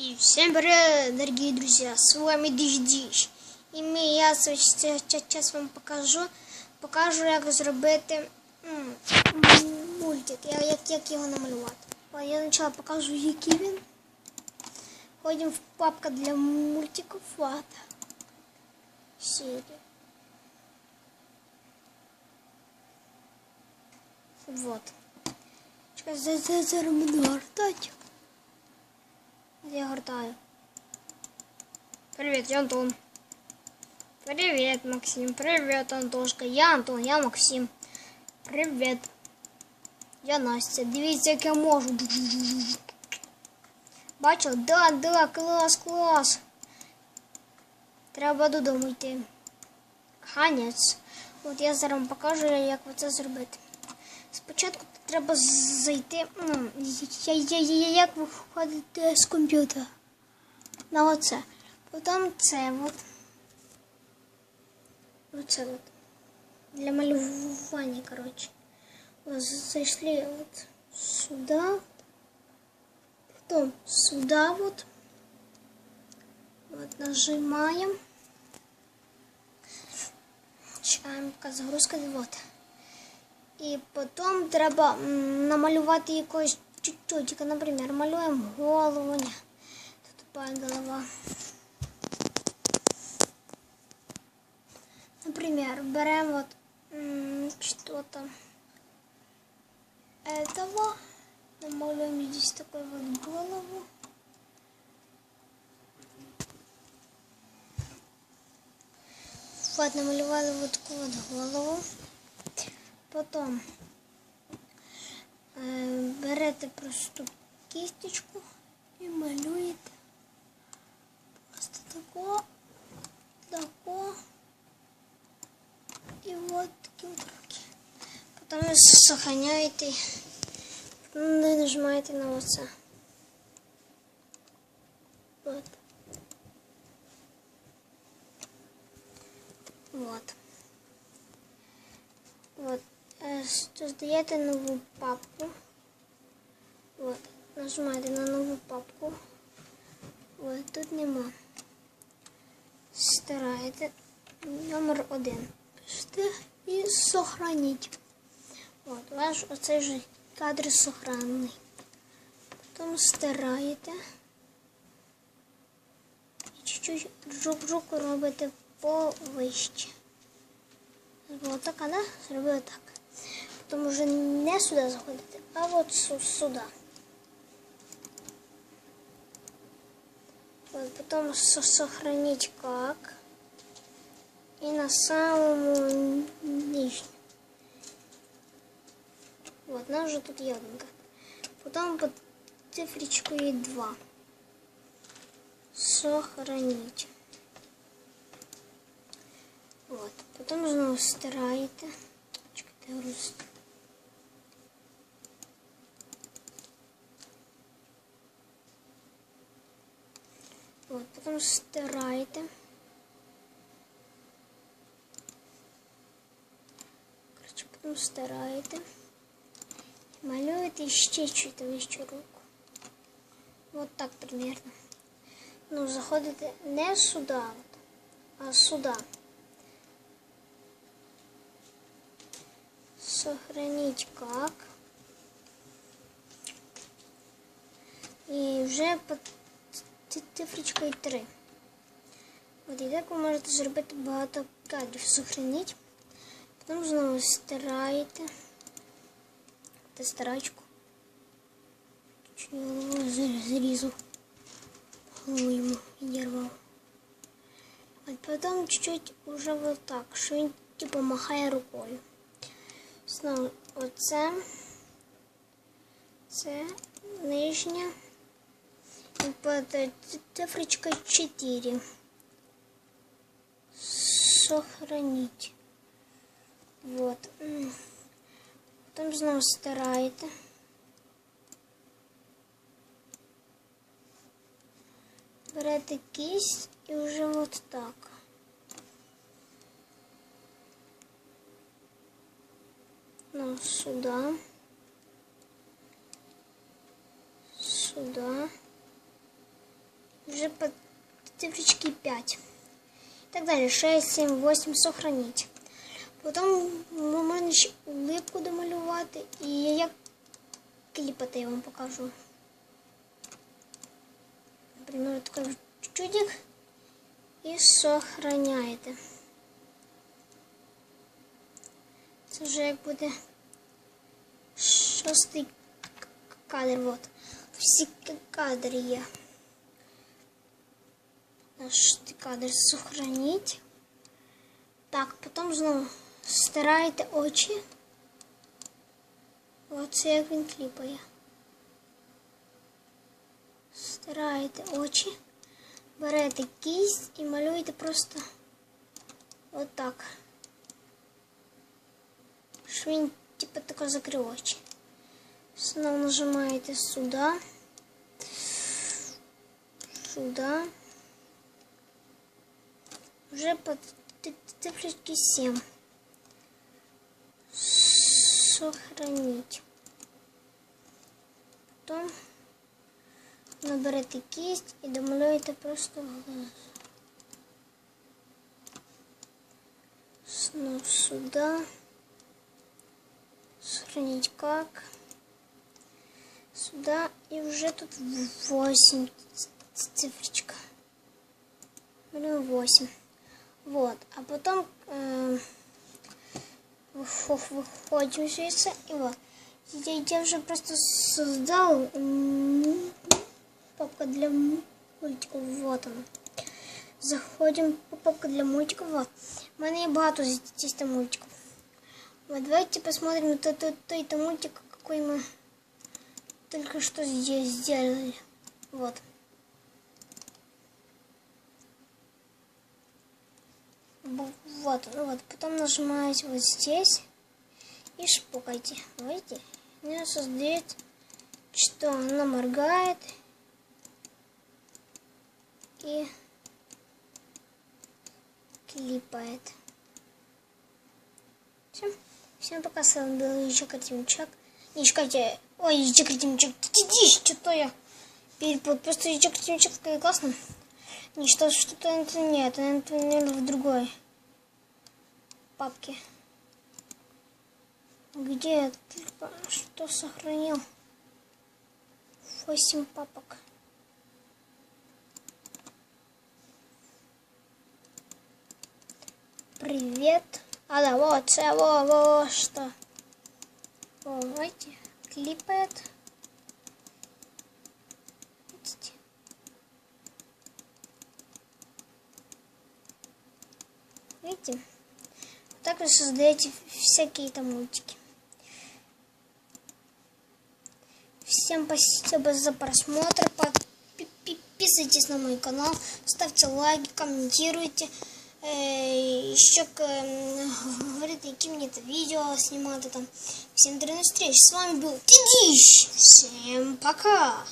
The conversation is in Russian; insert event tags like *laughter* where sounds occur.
И всем привет, дорогие друзья, с вами Диш Диш. І ми, я зараз вам покажу, покажу, як зробити м, мультик, як, як, як його намалювати. А Я спочатку покажу, який він. Ходимо в папка для мультиків, вот. Серія. Вот. Чекай, за- за- зараз буду гортати. я гортаю. Привет, я Антон. Привет, Максим. Привет, Антошка. Я Антон, я Максим. Привет. Я Настя. Дивіться, як я можу. Бачив? Да, да, клас, клас. Треба додому йти. Ханець. От я зараз вам покажу, як це зробити. Спочатку треба зайти. Ну, я, я, я, я, як виходити з комп'ютера. На оце. Потім це от. Оце от. Для малювання, коротше. От Зайшли от сюди. Потім сюди от. Вот нажимаем. Чекаємо, поки загрузка. Вот. І потім треба м, намалювати якось чуть-чуть. Наприклад, малюємо голову. Ні. Тут тупая голова. Например, берем вот м, что-то этого, намалюем здесь такой вот голову. Вот, намалювали вот такую вот голову. Потом е, берете просто кісточку і малюєте просто тако, тако і от такі от руки. Потім сохраняєте, не нажимаєте на оце. Вот. Вот. Вот. Е, Создаєте нову папку. Вот. Нажимаєте на нову папку. Вот. Тут нема. Стираєте номер один. Пишете і сохраніть. Вот. Ваш оцей же кадр сохранений. Потім стираєте. І чуть-чуть руку робите повище. Вот так, да? Зробили так. Потім вже не сюди заходити, а от су- сюди. Вот, потом со- сохранить как. И на самому нижнем. Вот, нам же тут ягодка. Потом под цифричкой 2. Сохранить. Вот. Потом знову стираєте. Чекайте, груз. Вот, потом стираєте. Короче, потом стираєте. Малюєте ще чуть вищу руку. Вот так примерно. Ну, заходите не сюди, от, а сюди. Сохранить как. І вже под ц- цифричкою 3. От і так ви можете зробити багато кадрів. Сохраніть. Потім знову стираєте. Та старачку. Чуть голову відірвав. От потім чуть-чуть уже вот так, що він типу махає рукою. Знову оце. Це нижня. І под ц- цифрочка 4. Сохранить. Вот. Потім знову стираєте. Берете кисть і вже от так. Ну, сюда. Сюда. уже по цифрочке 5. И так далее. 6, 7, 8 сохранить. Потім можна ще улипку домалювати. І як кліпати я вам покажу. Наприклад, такий чудик. І сохраняєте. Це вже як буде шостий кадр. Вот. Всі кадри є. Наш кадр сохранить. Так, потім знову стираєте очі. Оце як він кліпає. Стираєте очі, берете кість і малюєте просто отак. Що він типу тако закрив очі. Знову нажимаєте сюди. Сюди. Уже под цифрочки 7. Сохранить. Потом наберете кисть и домалюєте просто глаз. Снова сюда. Сохранить как. Сюда. И уже тут 8 цифрочка. Малюем 8. Вот. А потом э, выходим звідси и вот. Я, я уже просто создал папка для мультиков. Вот она. Заходим по папка для мультиков. Вот. У є багато здесь там мультиков. Вот давайте посмотрим на тот, тот, тот мультик, какой мы только что здесь сделали. Вот. Вот, вот, потом нажимаете вот здесь и шпукайте. Видите? Она создает, что она моргает и клипает. Все. Всем пока, с вами был еще Картинчак. Не чекайте. Ой, еще Картинчак. Иди, что-то я перепутал. Просто еще Картинчак классно. Не что что-то это нет, это, наверное, в другой папке. Где что сохранил? Восемь папок. Привет. А да, вот, це, во, во, что. Видите, клипает. Видите? Видите? Так вы создаете всякие там мультики. Всем спасибо за просмотр. Подписывайтесь на мой канал, ставьте лайки, комментируйте. Еще *laughs* говорите, какие мне это видео снимать там. Всем до новых встреч. С вами был Тидиш. Всем пока.